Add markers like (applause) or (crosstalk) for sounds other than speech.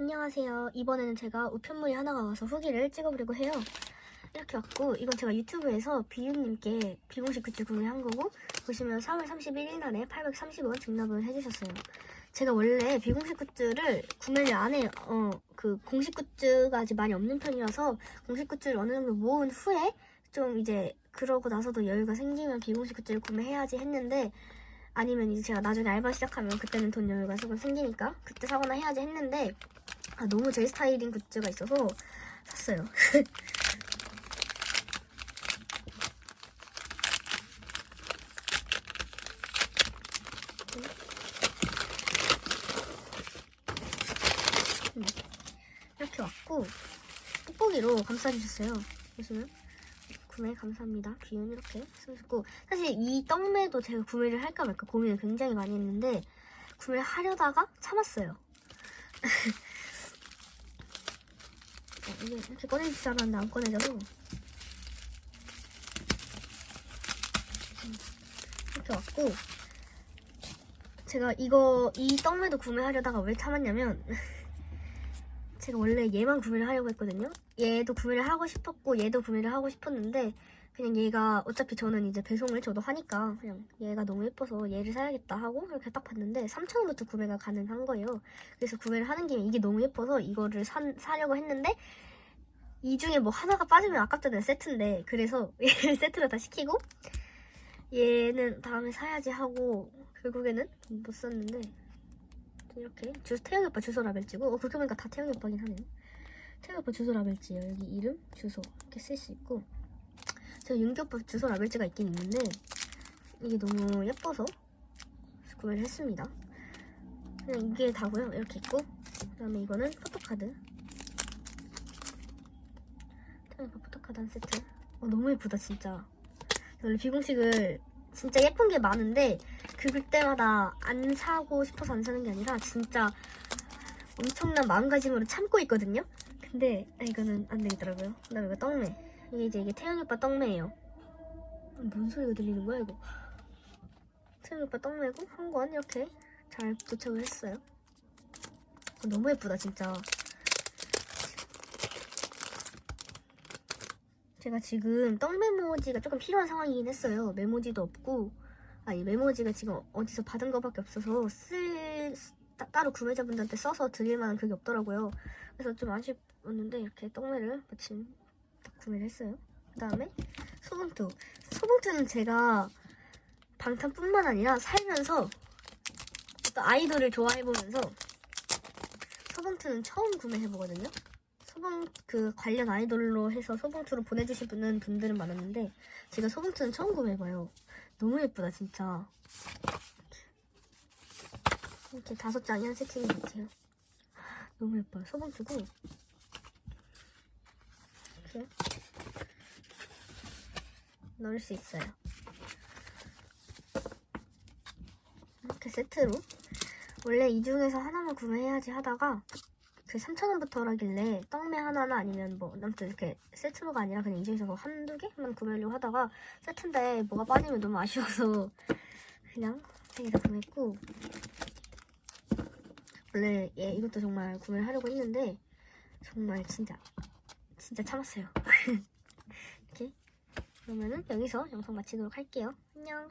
안녕하세요. 이번에는 제가 우편물이 하나가 와서 후기를 찍어보려고 해요. 이렇게 왔고 이건 제가 유튜브에서 비윤님께 비공식 굿즈 구매한 거고 보시면 3월 31일 날에 830원 증납을 해주셨어요. 제가 원래 비공식 굿즈를 구매를 안 해요. 어, 그 공식 굿즈가 아직 많이 없는 편이라서 공식 굿즈를 어느 정도 모은 후에 좀 이제 그러고 나서도 여유가 생기면 비공식 굿즈를 구매해야지 했는데 아니면 이제 제가 나중에 알바 시작하면 그때는 돈 여유가 조금 생기니까 그때 사거나 해야지 했는데 아, 너무 제 스타일인 굿즈가 있어서 샀어요. (laughs) 음, 이렇게 왔고 뽁뽁이로 감싸주셨어요. 보시면 구매 감사합니다. 귀여운 이렇게 써주고 사실 이 떡매도 제가 구매를 할까 말까 고민을 굉장히 많이 했는데 구매를 하려다가 참았어요. (laughs) 어, 이게 꺼내지 줄 알았는데 안 꺼내져서 음, 이렇게 왔고 제가 이거 이 떡매도 구매하려다가 왜 참았냐면 (laughs) 제가 원래 얘만 구매를 하려고 했거든요. 얘도 구매를 하고 싶었고 얘도 구매를 하고 싶었는데 그냥 얘가 어차피 저는 이제 배송을 저도 하니까 그냥 얘가 너무 예뻐서 얘를 사야겠다 하고 이렇게 딱 봤는데 3,000원부터 구매가 가능한 거예요. 그래서 구매를 하는 김에 이게 너무 예뻐서 이거를 산, 사려고 했는데 이 중에 뭐 하나가 빠지면 아깝잖아요 세트인데. 그래서 (laughs) 얘를 세트로 다 시키고 얘는 다음에 사야지 하고 결국에는 못 샀는데 이렇게 주 태영이 오빠 주소 라벨지고 어 그렇게 보니까 다 태영이 오빠긴 하네요. 태영이 오빠 주소 라벨지예요. 여기 이름 주소 이렇게 쓸 수 있고 제가 윤기 오빠 주소 라벨지가 있긴 있는데 이게 너무 예뻐서 구매를 했습니다 그냥 이게 다고요 이렇게 있고 그 다음에 이거는 포토카드 오빠 포토카드 한 세트 어 너무 예쁘다 진짜 원래 비공식을 진짜 예쁜 게 많은데 긁을 때마다 안 사고 싶어서 안 사는 게 아니라 진짜 엄청난 마음가짐으로 참고 있거든요. 근데 아, 이거는 안 되겠더라고요. 그다음에 이거 떡매. 이게 이제 이게 태영이 오빠 떡매예요. 아, 뭔 소리가 들리는 거야 이거? 태영이 오빠 떡매고 한 권 이렇게 잘 도착을 했어요. 어, 너무 예쁘다 진짜. 제가 지금 떡 메모지가 조금 필요한 상황이긴 했어요. 메모지도 없고, 아, 이 메모지가 지금 어디서 받은 거밖에 없어서 쓸, 따, 따로 구매자분들한테 써서 드릴 만한 그게 없더라고요. 그래서 좀 아쉬웠는데, 이렇게 떡매를 마침 딱 구매를 했어요. 그 다음에 소봉투. 소봉투는 제가 방탄뿐만 아니라 살면서 어떤 아이돌을 좋아해보면서 소봉투는 처음 구매해보거든요. 소봉 그 관련 아이돌로 해서 소봉투로 보내주신 분은 분들은 많았는데 제가 소봉투는 처음 구매해봐요. 너무 예쁘다 진짜. 이렇게 다섯 장이 한 세트인 것 같아요. 너무 예뻐요. 소봉투고 이렇게 넣을 수 있어요. 이렇게 세트로 원래 이 중에서 하나만 구매해야지 하다가 그 3,000원부터라길래 떡매 하나나 아니면 뭐 아무튼 이렇게 세트로가 아니라 그냥 이 중에서 뭐 한두 개만 구매하려고 하다가 세트인데 뭐가 빠지면 너무 아쉬워서 그냥 다 구매했고 원래 얘 이것도 정말 구매를 하려고 했는데 정말 진짜 진짜 참았어요. (laughs) 이렇게. 그러면은 여기서 영상 마치도록 할게요. 안녕